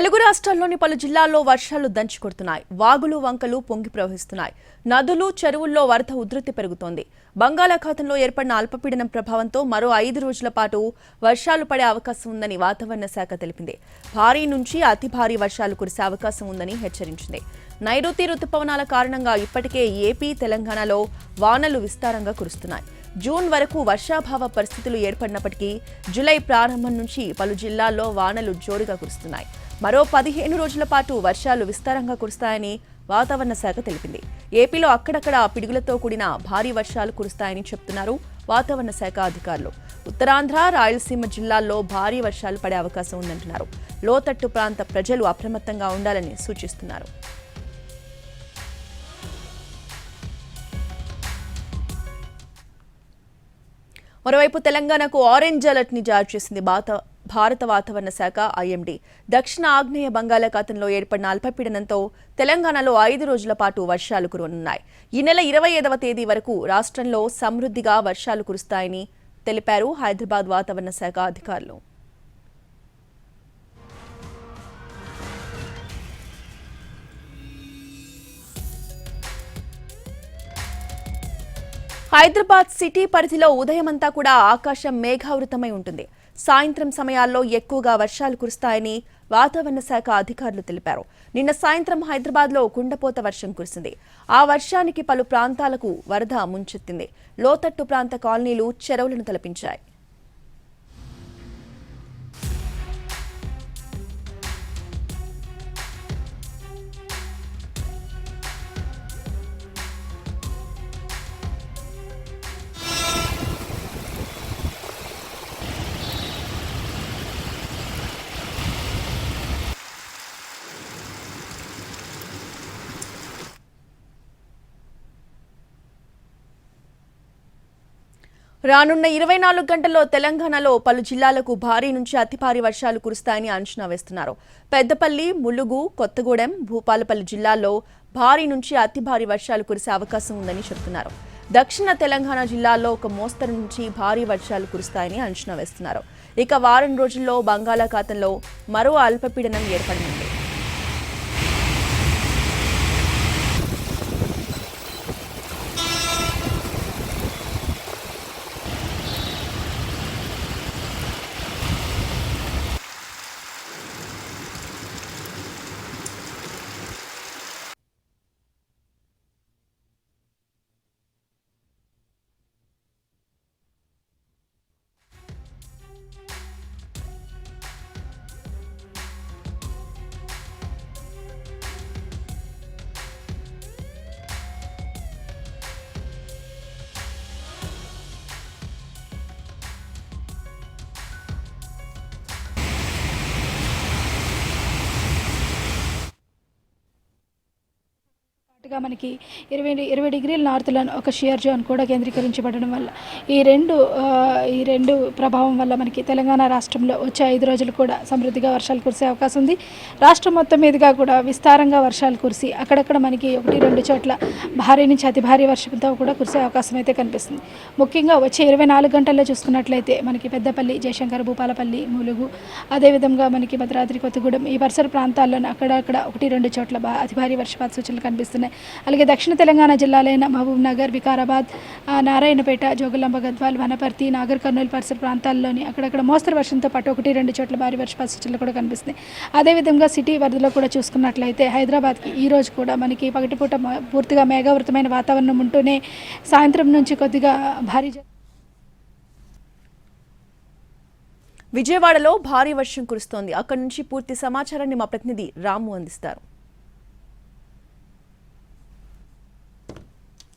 తెలుగు రాష్ట్రాల్లోని పలు జిల్లాల్లో వర్షాలు దంచుకొడుతున్నాయి. వాగులు వంకలు పొంగి ప్రవహిస్తున్నాయి. నదులు చెరువుల్లో వరద ఉధృతి పెరుగుతోంది. బంగాళాఖాతంలో ఏర్పడిన అల్పపీడనం ప్రభావంతో మరో ఐదు రోజుల పాటు వర్షాలు పడే అవకాశం ఉందని వాతావరణ శాఖ తెలిపింది. భారీ నుంచి అతి భారీ వర్షాలు కురిసే అవకాశం ఉందని హెచ్చరించింది. నైరుతి రుతుపవనాల కారణంగా ఇప్పటికే ఏపీ తెలంగాణలో వానలు విస్తారంగా కురుస్తున్నాయి. జూన్ వరకు వర్షాభావ పరిస్థితులు ఏర్పడినప్పటికీ జూలై ప్రారంభం నుంచి పలు జిల్లాల్లో వానలు జోరుగా కురుస్తున్నాయి. మరో పదిహేను రోజుల పాటు వర్షాలు విస్తారంగా కురుస్తాయని వాతావరణ శాఖ తెలిపింది. ఏపీలో అక్కడక్కడ పిడుగులతో కూడిన భారీ వర్షాలు కురుస్తాయని చెప్తున్నారు వాతావరణ శాఖ అధికారులు. ఉత్తరాంధ్ర రాయలసీమ జిల్లాల్లో భారీ వర్షాలు పడే అవకాశం ఉందంటున్నారు. లోతట్టు ప్రాంత ప్రజలు అప్రమత్తంగా ఉండాలని సూచిస్తున్నారు. మరోవైపు తెలంగాణకు ఆరెంజ్ అలర్ట్ని జారీ చేసింది భారత భారత వాతావరణ శాఖ ఐఎండీ. దక్షిణ ఆగ్నేయ బంగాళాఖాతంలో ఏర్పడిన అల్పపీడనంతో తెలంగాణలో ఐదు రోజుల పాటు వర్షాలు కురవనున్నాయి. ఈ నెల ఇరవై ఐదవ తేదీ వరకు రాష్ట్రంలో సమృద్ధిగా వర్షాలు కురుస్తాయని తెలిపారు హైదరాబాద్ వాతావరణ శాఖ అధికారులు. హైదరాబాద్ సిటీ పరిధిలో ఉదయమంతా కూడా ఆకాశం మేఘావృతమై ఉంటుంది. సాయంత్రం సమయాల్లో ఎక్కువగా వర్షాలు కురుస్తాయని వాతావరణ శాఖ అధికారులు తెలిపారు. నిన్న సాయంత్రం హైదరాబాద్లో కుండపోత వర్షం కురిసింది. ఆ వర్షానికి పలు ప్రాంతాలకు వరద ముంచెత్తింది. లోతట్టు ప్రాంత కాలనీలు చెరువులను తలపించాయి. రానున్న ఇరవై నాలుగు గంటల్లో తెలంగాణలో పలు జిల్లాలకు భారీ నుంచి అతి భారీ వర్షాలు కురుస్తాయని అంచనా వేస్తున్నారు. పెద్దపల్లి ములుగు కొత్తగూడెం భూపాలపల్లి జిల్లాల్లో భారీ నుంచి అతి భారీ వర్షాలు కురిసే అవకాశం ఉందని చెబుతున్నారు. దక్షిణ తెలంగాణ జిల్లాల్లో ఒక మోస్తరు నుంచి భారీ వర్షాలు కురుస్తాయని అంచనా వేస్తున్నారు. ఇక వారం రోజుల్లో బంగాళాఖాతంలో మరో అల్పపీడనం ఏర్పడనుంది. పాటుగా మనకి ఇరవై ఇరవై డిగ్రీల నార్త్లో ఒక షియర్ జోన్ కూడా కేంద్రీకరించబడడం వల్ల ఈ రెండు ఈ రెండు ప్రభావం వల్ల మనకి తెలంగాణ రాష్ట్రంలో వచ్చే ఐదు రోజులు కూడా సమృద్ధిగా వర్షాలు కురిసే అవకాశం ఉంది. రాష్ట్రం మొత్తం మీదుగా కూడా విస్తారంగా వర్షాలు కురిసి అక్కడక్కడ మనకి ఒకటి రెండు చోట్ల భారీ నుంచి అతి భారీ వర్షంతో కూడా కురిసే అవకాశం అయితే కనిపిస్తుంది. ముఖ్యంగా వచ్చే ఇరవై నాలుగు గంటల్లో చూసుకున్నట్లయితే మనకి పెద్దపల్లి జయశంకర్ భూపాలపల్లి ములుగు అదేవిధంగా మనకి భద్రాద్రి కొత్తగూడెం ఈ పరిసర ప్రాంతాల్లోనే అక్కడక్కడ ఒకటి రెండు చోట్ల అతి భారీ వర్షపాత సూచనలు కనిపిస్తున్నాయి. అలాగే దక్షిణ తెలంగాణ జిల్లాలైన మహబూబ్ నగర్ వికారాబాద్ నారాయణపేట జోగులాంబ గద్వాల్ వనపర్తి నాగర్ కర్నూలు పరిసర ప్రాంతాల్లోని అక్కడక్కడ మోస్తరు వర్షంతో పాటు ఒకటి రెండు చోట్ల భారీ వర్షపాత సూచనలు కూడా కనిపిస్తున్నాయి. అదేవిధంగా సిటీ వరదలో కూడా చూసుకున్నట్లయితే హైదరాబాద్కి ఈ రోజు కూడా మనకి పగటిపూట పూర్తిగా మేఘావృతమైన వాతావరణం ఉంటూనే సాయంత్రం నుంచి కొద్దిగా భారీ విజయవాడలో భారీ వర్షం కురుస్తోంది. అక్కడి నుంచి పూర్తి సమాచారాన్ని మా ప్రతినిధి రాము అందిస్తారు.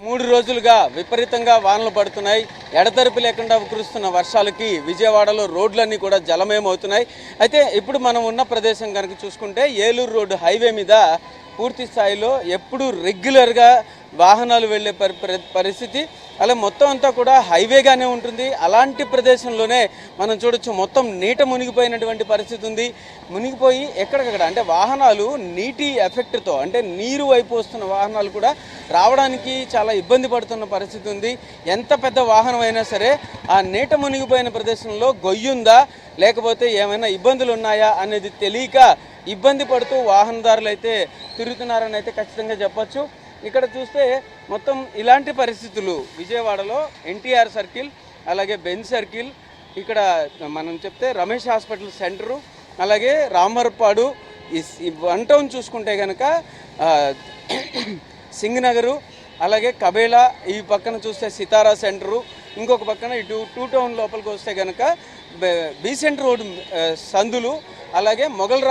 మూడు రోజులుగా విపరీతంగా వానలు పడుతున్నాయి. ఎడతెరిపి లేకుండా కురుస్తున్న వర్షాలకి విజయవాడలో రోడ్లన్నీ కూడా జలమయమవుతున్నాయి. అయితే ఇప్పుడు మనం ఉన్న ప్రదేశం కనుక చూసుకుంటే ఏలూరు రోడ్డు హైవే మీద పూర్తి స్థాయిలో ఎప్పుడూ రెగ్యులర్గా వాహనాలు వెళ్ళే పరి పరి- పరిస్థితి అలా మొత్తం అంతా కూడా హైవేగానే ఉంటుంది. అలాంటి ప్రదేశంలోనే మనం చూడొచ్చు మొత్తం నీట మునిగిపోయినటువంటి పరిస్థితి ఉంది. మునిగిపోయి ఎక్కడికక్కడ అంటే వాహనాలు నీటి ఎఫెక్ట్తో అంటే నీరు వైపు వస్తున్న వాహనాలు కూడా రావడానికి చాలా ఇబ్బంది పడుతున్న పరిస్థితి ఉంది. ఎంత పెద్ద వాహనం అయినా సరే ఆ నీట మునిగిపోయిన ప్రదేశంలో గొయ్యుందా లేకపోతే ఏమైనా ఇబ్బందులు ఉన్నాయా అనేది తెలియక ఇబ్బంది పడుతూ వాహనదారులు అయితే తిరుగుతున్నారని అయితే ఖచ్చితంగా చెప్పచ్చు. ఇక్కడ చూస్తే మొత్తం ఇలాంటి పరిస్థితులు. విజయవాడలో ఎన్టీఆర్ సర్కిల్ అలాగే బెంజ్ సర్కిల్ ఇక్కడ మనం చెప్తే రమేష్ హాస్పిటల్ సెంటరు అలాగే రామర్పాడు వన్ టౌన్ చూసుకుంటే కనుక సింగనగరు అలాగే కబేలా ఈ పక్కన చూస్తే సితారా సెంటరు ఇంకొక పక్కన ఇటు టూ టౌన్ లోపలికి వస్తే కనుక బీసెంట్ రోడ్ సందులు అలాగే మొఘల్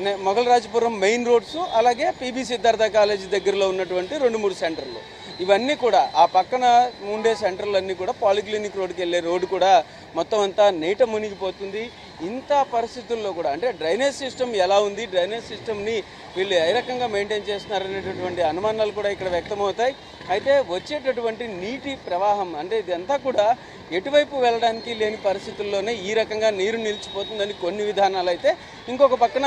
మొగలరాజపురం రాజపురం మెయిన్ రోడ్స్ అలాగే పీబీ సిద్ధార్థ కాలేజీ దగ్గరలో ఉన్నటువంటి రెండు మూడు సెంటర్లు. ఇవన్నీ కూడా ఆ పక్కన ఉండే సెంటర్లన్నీ కూడా పాలిక్లినిక్ రోడ్కి వెళ్ళే రోడ్డు కూడా మొత్తం అంతా నీట మునిగిపోతుంది. ఇంత పరిస్థితుల్లో కూడా అంటే డ్రైనేజ్ సిస్టమ్ ఎలా ఉంది డ్రైనేజ్ సిస్టమ్ని వీళ్ళు ఏ రకంగా మెయింటైన్ చేస్తున్నారు అనేటటువంటి అనుమానాలు కూడా ఇక్కడ వ్యక్తమవుతాయి. అయితే వచ్చేటటువంటి నీటి ప్రవాహం అంటే ఇదంతా కూడా ఎటువైపు వెళ్ళడానికి లేని పరిస్థితుల్లోనే ఈ రకంగా నీరు నిలిచిపోతుందని కొన్ని విధానాలు అయితే ఇంకొక పక్కన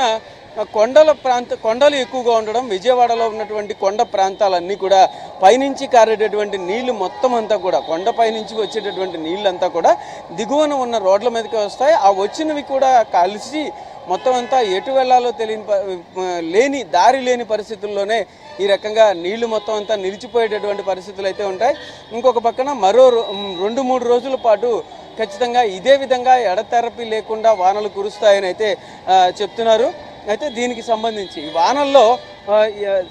కొండల ప్రాంత కొండలు ఎక్కువగా ఉండడం విజయవాడలో ఉన్నటువంటి కొండ ప్రాంతాలన్నీ కూడా పైనుంచి కారేటటువంటి నీళ్ళు మొత్తం అంతా కూడా కొండపై నుంచి వచ్చేటటువంటి నీళ్ళంతా కూడా దిగువన ఉన్న రోడ్ల మీదకి వస్తాయి. ఆ వచ్చినవి కూడా కలిసి మొత్తం అంతా ఎటు వెళ్ళాలో తెలియని లేని దారి లేని పరిస్థితుల్లోనే ఈ రకంగా నీళ్ళు మొత్తం అంతా నిలిచిపోయేటటువంటి పరిస్థితులు అయితే ఉంటాయి. ఇంకొక పక్కన మరో రో- రెండు మూడు రోజుల పాటు ఖచ్చితంగా ఇదే విధంగా ఎడతెరపి లేకుండా వానలు కురుస్తాయని అయితే చెప్తున్నారు. అయితే దీనికి సంబంధించి వానల్లో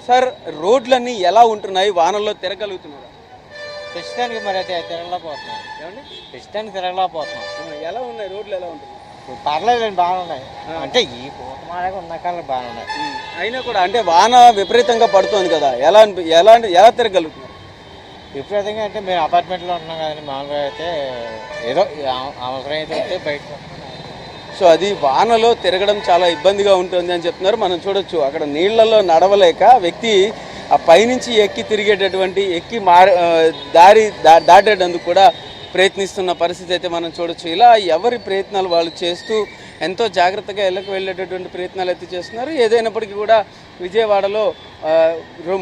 సార్ రోడ్లన్నీ ఎలా ఉంటున్నాయి? వానల్లో తిరగలుగుతున్నారు? ప్రస్తుతానికి మరి అయితే తిరగలేకపోతున్నాం. ఏమండి? ప్రస్తుతానికి తిరగలేకపోతున్నాం. ఎలా ఉన్నాయి? రోడ్లు ఎలా ఉంటున్నాయి? పర్లేదండి బాగున్నాయి. అంటే ఈ పూతమాడగా ఉన్న కాలం బాగున్నాయి. అయినా కూడా అంటే వాన విపరీతంగా పడుతోంది కదా ఎలా ఎలా ఎలా తిరగలుగుతున్నారు? విపరీతంగా అంటే మేము అపార్ట్మెంట్లో ఉంటున్నాం కదండి మామూలుగా అయితే ఏదో అవ- అవసరం అయితే వస్తున్నాం. సో అది వానలో తిరగడం చాలా ఇబ్బందిగా ఉంటుంది అని చెప్తున్నారు. మనం చూడొచ్చు అక్కడ నీళ్ళలో నడవలేక వ్యక్తి ఆ పైనుంచి ఎక్కి తిరిగేటటువంటి ఎక్కి మార దారి దా దాటేటందుకు కూడా ప్రయత్నిస్తున్న పరిస్థితి అయితే మనం చూడొచ్చు. ఇలా ఎవరి ప్రయత్నాలు వాళ్ళు చేస్తూ ఎంతో జాగ్రత్తగా ఇళ్ళకు వెళ్ళేటటువంటి ప్రయత్నాలు అయితే చేస్తున్నారు. ఏదైనప్పటికీ కూడా విజయవాడలో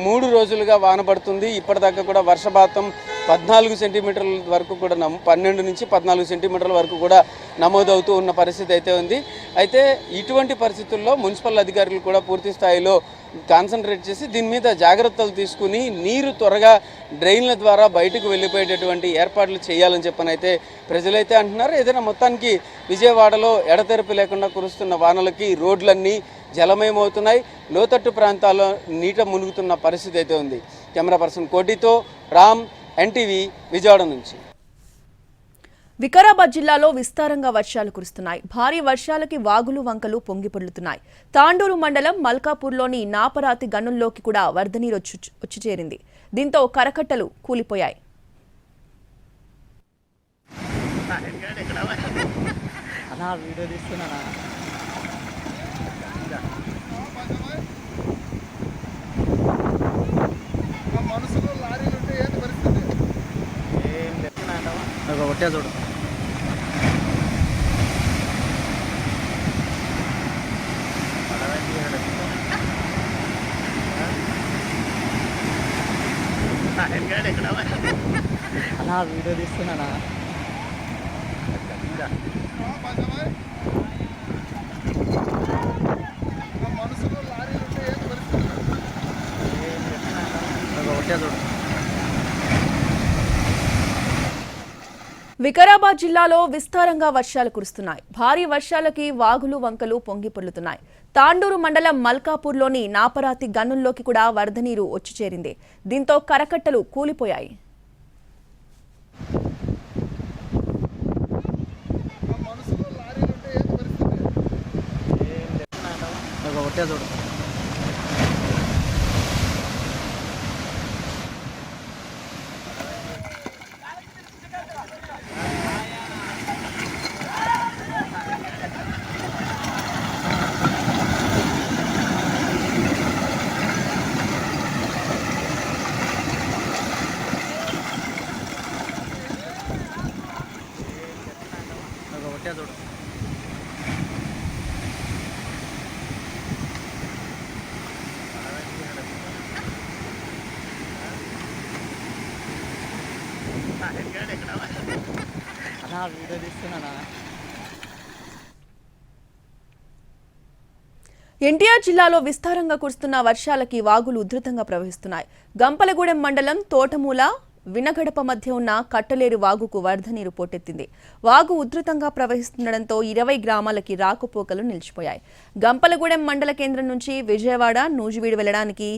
మూడు రోజులుగా వాన పడుతుంది. ఇప్పటిదాకా కూడా వర్షపాతం పద్నాలుగు సెంటీమీటర్ల వరకు కూడా నమ్ పన్నెండు నుంచి పద్నాలుగు సెంటీమీటర్ల వరకు కూడా నమోదవుతూ ఉన్న పరిస్థితి అయితే ఉంది. అయితే ఇటువంటి పరిస్థితుల్లో మున్సిపల్ అధికారులు కూడా పూర్తి స్థాయిలో కాన్సన్ట్రేట్ చేసి దీని మీద జాగ్రత్తలు తీసుకుని నీరు త్వరగా డ్రైన్ల ద్వారా బయటకు వెళ్ళిపోయేటటువంటి ఏర్పాట్లు చేయాలని చెప్పని అయితే ప్రజలైతే అంటున్నారు. ఏదైనా మొత్తానికి విజయవాడలో ఎడతెరపి లేకుండా కురుస్తున్న వానలకి రోడ్లన్నీ జలమయమవుతున్నాయి. లోతట్టు ప్రాంతాల్లో నీట మునుగుతున్న పరిస్థితి అయితే ఉంది. కెమెరా పర్సన్ కోటితో రామ్ ఎన్టీవీ విజయవాడ నుంచి. వికారాబాద్ జిల్లాలో విస్తారంగా వర్షాలు కురుస్తున్నాయి. భారీ వర్షాలకి వాగులు వంకలు పొంగి పొర్లుతున్నాయి. తాండూరు మండలం మల్కాపూర్లోని నాపరాతి గనుల్లోకి కూడా వరద నీరు వచ్చి చేరింది. దీంతో కరకట్టలు కూలిపోయాయి. ఏం చెప్తున్నా ఒకటే చూడు. నా వీడియో తీస్తున్నానా? వికారాబాద్ జిల్లాలో విస్తారంగా వర్షాలు కురుస్తున్నాయి. భారీ వర్షాలకి వాగులు వంకలు పొంగి పొర్లుతున్నాయి. తాండూరు మండలం మల్కాపూర్లోని నాపరాతి గనుల్లోకి కూడా వరద నీరు వచ్చి చేరింది. దీంతో కరకట్టలు కూలిపోయాయి. ఒకటే చూడు ఒకటే చూడు అన్నా వీడియో తీస్తున్నానా ఎన్టీఆర్ జిల్లాలో విస్తారంగా కురుస్తున్న వర్షాలకి వాగులు ఉధృతంగా ప్రవహిస్తున్నాయి. గంపలగూడెం మండలం తోటమూల వినగడప మధ్య ఉన్న కట్టలేరు వాగుకు వరద నీరు పోటెత్తింది. వాగు ఉధృతంగా ప్రవహిస్తుండటంతో ఇరవై గ్రామాలకి రాకపోకలు నిలిచిపోయాయి. గంపలగూడెం మండల కేంద్రం నుంచి విజయవాడ నూజివీడు వెళ్ళడానికి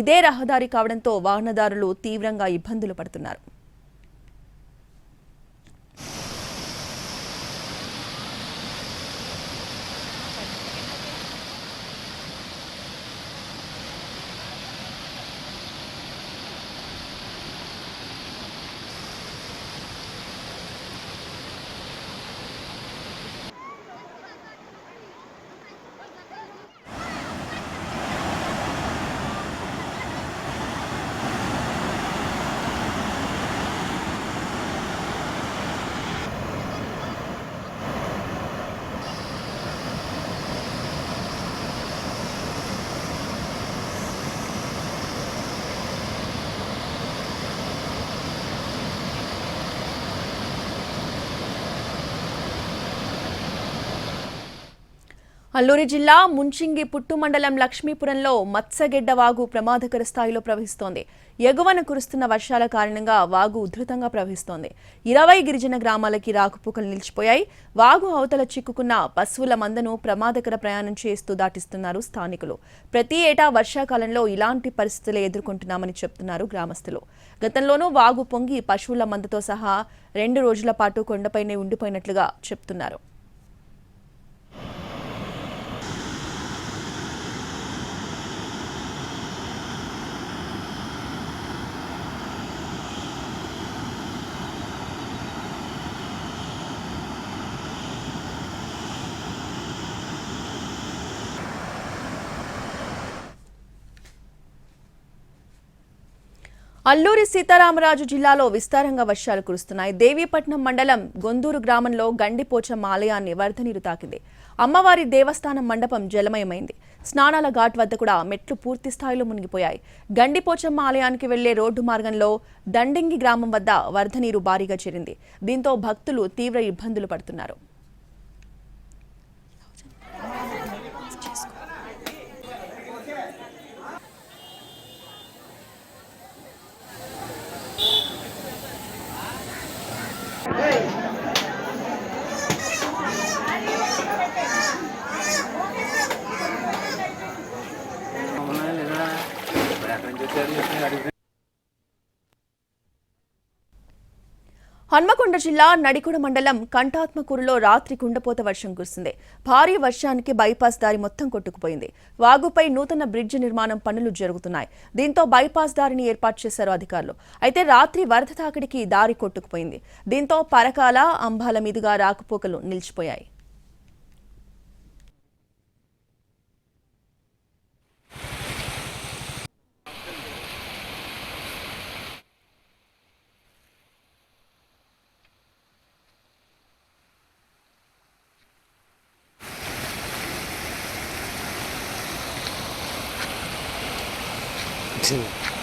ఇదే రహదారి కావడంతో వాహనదారులు తీవ్రంగా ఇబ్బందులు పడుతున్నారు. అల్లూరి జిల్లా ముంచింగి పుట్టు మండలం లక్ష్మీపురంలో మత్స్యగెడ్డ వాగు ప్రమాదకర స్థాయిలో ప్రవహిస్తోంది. ఎగువన కురుస్తున్న వర్షాల కారణంగా వాగు ఉధృతంగా ప్రవహిస్తోంది. ఇరవై గిరిజన గ్రామాలకి రాకుపుకలు నిలిచిపోయాయి. వాగు అవతల చిక్కుకున్న పశువుల మందను ప్రమాదకర ప్రయాణం చేస్తూ దాటిస్తున్నారు స్థానికులు. ప్రతి ఏటా వర్షాకాలంలో ఇలాంటి పరిస్థితులు ఎదుర్కొంటున్నామని చెప్తున్నారు గ్రామస్తులు. గతంలోనూ వాగు పొంగి పశువుల మందతో సహా రెండు రోజుల పాటు కొండపైనే ఉండిపోయినట్లుగా చెప్తున్నారు. అల్లూరి సీతారామరాజు జిల్లాలో విస్తారంగా వర్షాలు కురుస్తున్నాయి. దేవీపట్నం మండలం గొందూరు గ్రామంలో గండిపోచమ్మ ఆలయాన్ని వరద నీరు తాకింది. అమ్మవారి దేవస్థానం మండపం జలమయమైంది. స్నానాల ఘాట్ వద్ద కూడా మెట్లు పూర్తి స్థాయిలో మునిగిపోయాయి. గండిపోచమ్మ ఆలయానికి వెళ్ళే రోడ్డు మార్గంలో దండింగి గ్రామం వద్ద వరద నీరు భారీగా చేరింది. దీంతో భక్తులు తీవ్ర ఇబ్బందులు పడుతున్నారు. నల్గొండ జిల్లా నడికుడ మండలం కంఠాత్మకూరులో రాత్రి కుండపోత వర్షం కురిసింది. భారీ వర్షానికి బైపాస్ దారి మొత్తం కొట్టుకుపోయింది. వాగుపై నూతన బ్రిడ్జ్ నిర్మాణం పనులు జరుగుతున్నాయి. దీంతో బైపాస్ దారిని ఏర్పాటు చేశారు అధికారులు. అయితే రాత్రి వరద తాకిడికి దారి కొట్టుకుపోయింది. దీంతో పరకాల అంబాల మీదుగా రాకపోకలు నిలిచిపోయాయి. しい。